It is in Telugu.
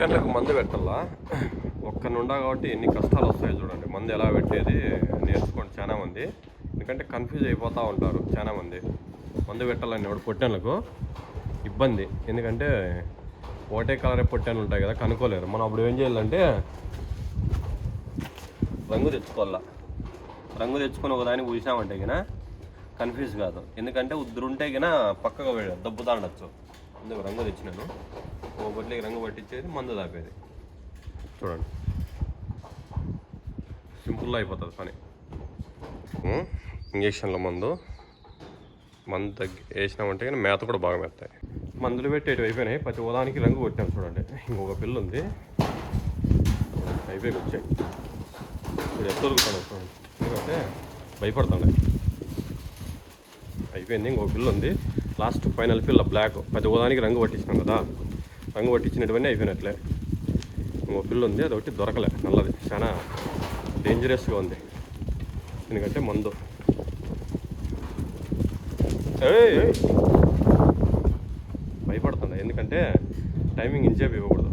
పొట్టెళ్ళకు మందు పెట్టాలా? ఒక్క నుండా కాబట్టి ఎన్ని కష్టాలు వస్తాయి చూడండి. మందు ఎలా పెట్టేది నేర్చుకోండి. చాలా మంది. ఎందుకంటే కన్ఫ్యూజ్ అయిపోతూ ఉంటారు. చాలా మంది. మందు పెట్టాలని ఎవడు? పొట్టెళ్ళకు ఇబ్బంది. ఎందుకంటే ఒకటే కలరే పొట్టెలు ఉంటాయి కదా కనుక్కోలేరు. మనం అప్పుడు ఏం చేయాలంటే రంగు తెచ్చుకోవాలా? రంగు తెచ్చుకొని ఒకదాన్ని పూసామంటే గిన కన్ఫ్యూజ్ కాదు. ఎందుకంటే ఉద్దురుంటే గిన పక్కగా దబ్బుతా ఉండొచ్చు అందుకు రంగు తెచ్చినాను. ఒక బొట్లకి రంగు పట్టించేది మందు తాపేది. చూడండి. సింపుల్గా అయిపోతుంది పని. ఇంజక్షన్ల మందు. మందు తగ్గి వేసినామంటే కానీ మేత కూడా బాగా మెత్తాయి. మందులు పెట్టేటివి అయిపోయినాయి. ప్రతి ఉదానికి రంగు కొట్టాం చూడండి. ఇంకొక పిల్ల ఉంది. అయిపోయి వచ్చాయి ఇప్పుడు ఎంత చూడండి. ఎందుకంటే భయపడతాను అయిపోయింది. ఇంకో పిల్ల ఉంది. లాస్ట్ ఫైనల్ పిల్ల బ్లాక్ ప్రతి ఉదానికి రంగు పట్టించినాం కదా. రంగు పట్టించినటువన్నీ అయిపోయినట్లే. ఇంకో పిల్ల ఉంది అది ఒకటి దొరకలే. నల్లది. చాలా డేంజరస్గా ఉంది. ఎందుకంటే మందు. భయపడుతుంది? ఎందుకంటే టైమింగ్ ఇంచేపు ఇవ్వకూడదు.